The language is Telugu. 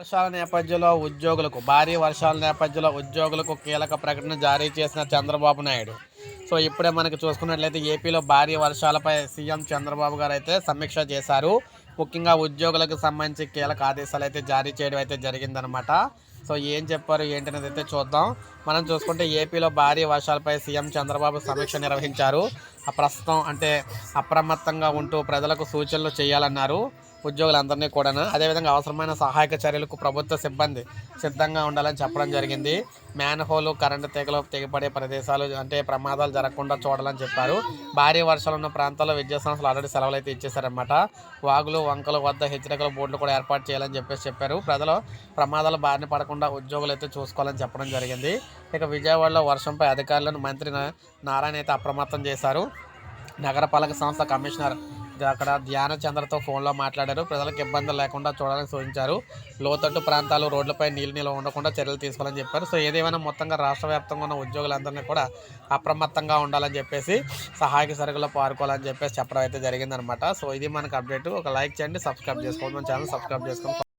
వర్షాల నేపథ్యంలో ఉద్యోగులకు భారీ వర్షాల నేపథ్యంలో ఉద్యోగులకు కీలక ప్రకటన జారీ చేసిన చంద్రబాబు నాయుడు. సో ఇప్పుడే మనకు చూసుకున్నట్లయితే ఏపీలో భారీ వర్షాలపై సీఎం చంద్రబాబు గారు అయితే సమీక్ష చేశారు. ముఖ్యంగా ఉద్యోగులకు సంబంధించి కీలక ఆదేశాలు అయితే జారీ చేయడం అయితే జరిగిందనమాట సో ఏం చెప్పారు ఏంటనేది అయితే చూద్దాం. మనం చూసుకుంటే ఏపీలో భారీ వర్షాలపై సీఎం చంద్రబాబు సమీక్ష నిర్వహించారు. ఆ ప్రస్తుతం అంటే అప్రమత్తంగా ఉంటూ ప్రజలకు సూచనలు చేయాలన్నారు. ఉద్యోగులందరినీ కూడా అదేవిధంగా అవసరమైన సహాయక చర్యలకు ప్రభుత్వ సిబ్బంది సిద్ధంగా ఉండాలని చెప్పడం జరిగింది. మ్యాన్హోలు కరెంటు తీగలు తెగిపడే ప్రదేశాలు అంటే ప్రమాదాలు జరగకుండా చూడాలని చెప్పారు. భారీ వర్షాలు ఉన్న ప్రాంతాల్లో విద్యా సంస్థలు ఆల్రెడీ సెలవులు అయితే ఇచ్చేశారన్నమాట. వాగులు వంకల వద్ద హెచ్చరికల బోర్డులు కూడా ఏర్పాటు చేయాలని చెప్పేసి చెప్పారు. ప్రజలు ప్రమాదాలు బారిన పడకుండా ఉద్యోగులు అయితే చూసుకోవాలని చెప్పడం జరిగింది. ఇక విజయవాడలో వర్షంపై అధికారులను మంత్రి నారాయణ అయితే అప్రమత్తం చేశారు. నగరపాలక సంస్థ కమిషనర్ అక్కడ ధ్యాన చంద్రతో ఫోన్లో మాట్లాడారు. ప్రజలకు ఇబ్బంది లేకుండా చూడాలని సూచించారు. లోతట్టు ప్రాంతాలు రోడ్లపై నీళ్ళు నిల్వ ఉండకుండా చర్యలు తీసుకోవాలని చెప్పారు. సో ఏదేమైనా మొత్తంగా రాష్ట్ర వ్యాప్తంగా ఉన్న ఉద్యోగులందరినీ కూడా అప్రమత్తంగా ఉండాలని చెప్పేసి సహాయక సరుకులో పారుకోవాలని చెప్పేసి చెప్పడం అయితే జరిగిందనమాట సో ఇది మనకు అప్డేట్. ఒక లైక్ చేయండి సబ్స్క్రైబ్ చేసుకోండి. మన ఛానల్ సబ్స్క్రైబ్ చేసుకోండి.